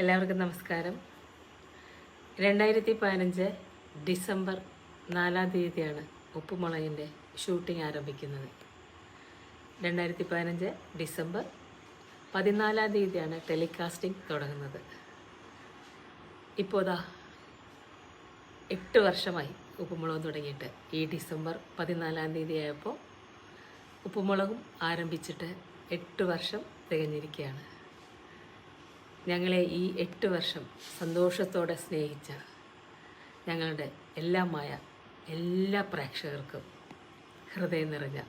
എല്ലാവർക്കും നമസ്കാരം. രണ്ടായിരത്തി പതിനഞ്ച് ഡിസംബർ നാലാം തീയതിയാണ് ഉപ്പുമുളകിന്റെ ഷൂട്ടിംഗ് ആരംഭിക്കുന്നത്. രണ്ടായിരത്തി പതിനഞ്ച് ഡിസംബർ പതിനാലാം തീയതിയാണ് ടെലികാസ്റ്റിംഗ് തുടങ്ങുന്നത്. ഇപ്പോൾ ഇതാ എട്ട് വർഷമായി ഉപ്പുമുളക് തുടങ്ങിയിട്ട് ഈ ഡിസംബർ പതിനാലാം തീയതി ആയപ്പോൾ ഉപ്പുമുളകും ആരംഭിച്ചിട്ട് എട്ട് വർഷം തികഞ്ഞിരിക്കുകയാണ്. ഞങ്ങളെ ഈ എട്ട് വർഷം സന്തോഷത്തോടെ സ്നേഹിച്ച ഞങ്ങളുടെ എല്ലാമായ എല്ലാ പ്രേക്ഷകർക്കും ഹൃദയം നിറഞ്ഞ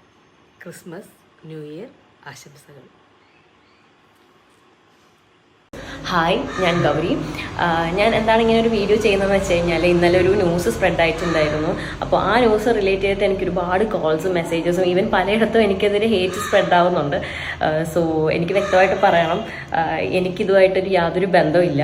ക്രിസ്മസ് ന്യൂ ഇയർ ആശംസകൾ. ഹായ് ഞാൻ ഗൗരി. ഞാൻ എന്താണ് ഇങ്ങനെ ഒരു വീഡിയോ ചെയ്യുന്നതെന്ന് വെച്ച് കഴിഞ്ഞാൽ ഇന്നലെ ഒരു ന്യൂസ് സ്പ്രെഡ് ആയിട്ടുണ്ടായിരുന്നു. അപ്പോൾ ആ ന്യൂസ് റിലേറ്റ് ചെയ്തിട്ട് എനിക്ക് ഒരുപാട് കോൾസും മെസ്സേജസും ഈവൻ പലയിടത്തും എനിക്കെതിരെ ഹേറ്റ് സ്പ്രെഡ് ആവുന്നുണ്ട്. സോ എനിക്ക് വ്യക്തമായിട്ട് പറയണം. എനിക്കിതുമായിട്ടൊരു യാതൊരു ബന്ധമില്ല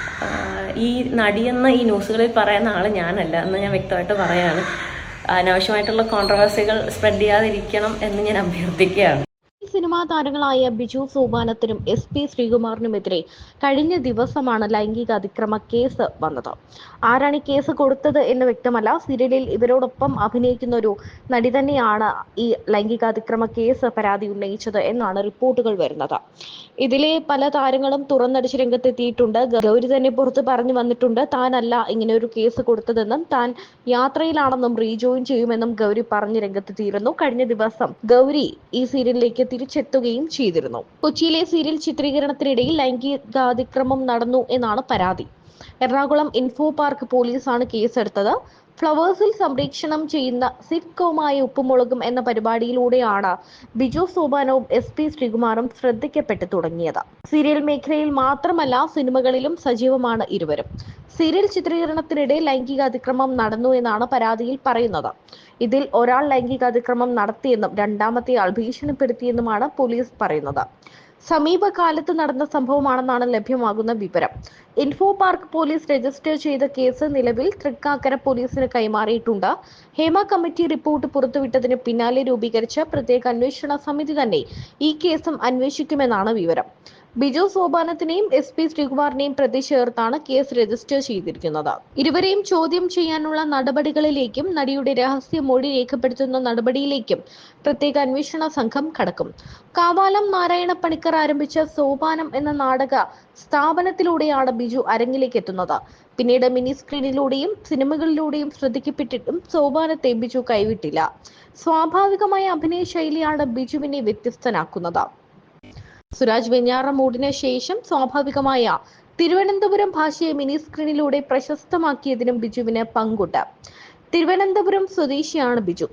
ഈ നടിയെന്ന ഈ ന്യൂസുകളിൽ പറയുന്ന ആൾ ഞാനല്ല എന്ന് ഞാൻ വ്യക്തമായിട്ട് പറയാണ്. അനാവശ്യമായിട്ടുള്ള കോൺട്രവേഴ്സികൾ സ്പ്രെഡ് ചെയ്യാതിരിക്കണം എന്ന് ഞാൻ അഭ്യർത്ഥിക്കുകയാണ്. സിനിമാ താരങ്ങളായ ബിജു സോപാനത്തിനും എസ് പി ശ്രീകുമാറിനുമെതിരെ കഴിഞ്ഞ ദിവസമാണ് ലൈംഗിക അതിക്രമ കേസ് വന്നത്. ആരാണ് ഈ കേസ് കൊടുത്തത് എന്ന് വ്യക്തമല്ല. സീരിയലിൽ ഇവരോടൊപ്പം അഭിനയിക്കുന്ന ഒരു നടി തന്നെയാണ് ഈ ലൈംഗിക അതിക്രമ കേസ് പരാതി ഉന്നയിച്ചത് എന്നാണ് റിപ്പോർട്ടുകൾ വരുന്നത്. ഇതിലെ പല താരങ്ങളും തുറന്നടിച്ച് രംഗത്തെത്തിയിട്ടുണ്ട്. ഗൗരി തന്നെ പുറത്ത് പറഞ്ഞു വന്നിട്ടുണ്ട്. താനല്ല ഇങ്ങനെ ഒരു കേസ് കൊടുത്തതെന്നും താൻ യാത്രയിലാണെന്നും റീജോയിൻ ചെയ്യുമെന്നും ഗൗരി പറഞ്ഞ് രംഗത്തെത്തിയിരുന്നു. കഴിഞ്ഞ ദിവസം ഗൗരി ഈ സീരിയലിലേക്ക് തിരിച്ചെത്തുകയും ചെയ്തിരുന്നു. കൊച്ചിയിലെ സീരിയൽ ചിത്രീകരണത്തിനിടയിൽ ലൈംഗികാതിക്രമം നടന്നു എന്നാണ് പരാതി. എറണാകുളം ഇൻഫോ പാർക്ക് പോലീസാണ് കേസെടുത്തത്. ഫ്ലവേഴ്സിൽ സംപ്രേക്ഷണം ചെയ്യുന്ന സിപ്കോമായ ഉപ്പുമുളകും എന്ന പരിപാടിയിലൂടെയാണ് ബിജു സോപാനവും എസ് പി ശ്രീകുമാറും ശ്രദ്ധിക്കപ്പെട്ടു തുടങ്ങിയത്. സീരിയൽ മേഖലയിൽ മാത്രമല്ല സിനിമകളിലും സജീവമാണ് ഇരുവരും. സീരിയൽ ചിത്രീകരണത്തിനിടെ ലൈംഗിക അതിക്രമം നടന്നു എന്നാണ് പരാതിയിൽ പറയുന്നത്. ഇതിൽ ഒരാൾ ലൈംഗിക അതിക്രമം നടത്തിയെന്നും രണ്ടാമത്തെ ആൾ ഭീഷണിപ്പെടുത്തിയെന്നുമാണ് പോലീസ് പറയുന്നത്. സമീപകാലത്ത് നടന്ന സംഭവമാണെന്നാണ് ലഭ്യമാകുന്ന വിവരം. ഇൻഫോ പാർക്ക് പോലീസ് രജിസ്റ്റർ ചെയ്ത കേസ് നിലവിൽ തൃക്കാക്കര പോലീസിന് കൈമാറിയിട്ടുണ്ട്. ഹേമ കമ്മിറ്റി റിപ്പോർട്ട് പുറത്തുവിട്ടതിന് പിന്നാലെ രൂപീകരിച്ച പ്രത്യേക അന്വേഷണ സമിതി തന്നെ ഈ കേസും അന്വേഷിക്കുമെന്നാണ് വിവരം. ബിജു സോപാനത്തിനെയും എസ് പി ശ്രീകുമാറിനെയും പ്രതി ചേർത്താണ് കേസ് രജിസ്റ്റർ ചെയ്തിരിക്കുന്നത്. ഇരുവരെയും ചോദ്യം ചെയ്യാനുള്ള നടപടികളിലേക്കും നടിയുടെ രഹസ്യ മൊഴി രേഖപ്പെടുത്തുന്ന നടപടിയിലേക്കും പ്രത്യേക അന്വേഷണ സംഘം കടക്കും. കാവാലം നാരായണ പണിക്കർ ആരംഭിച്ച സോപാനം എന്ന നാടക സ്ഥാപനത്തിലൂടെയാണ് ബിജു അരങ്ങിലേക്ക് എത്തുന്നത്. പിന്നീട് മിനി സ്ക്രീനിലൂടെയും സിനിമകളിലൂടെയും ശ്രദ്ധിക്കപ്പെട്ടിട്ടും സോപാനത്തെ ബിജു കൈവിട്ടില്ല. സ്വാഭാവികമായ അഭിനയ ശൈലിയാണ് ബിജുവിനെ വ്യത്യസ്തനാക്കുന്നത്. സുരാജ് വെഞ്ഞാറമൂടിന് ശേഷം സ്വാഭാവികമായ തിരുവനന്തപുരം ഭാഷയെ മിനി സ്ക്രീനിലൂടെ പ്രശസ്തമാക്കിയതിനും ബിജുവിന് പങ്കുണ്ട്. തിരുവനന്തപുരം സ്വദേശിയാണ് ബിജു.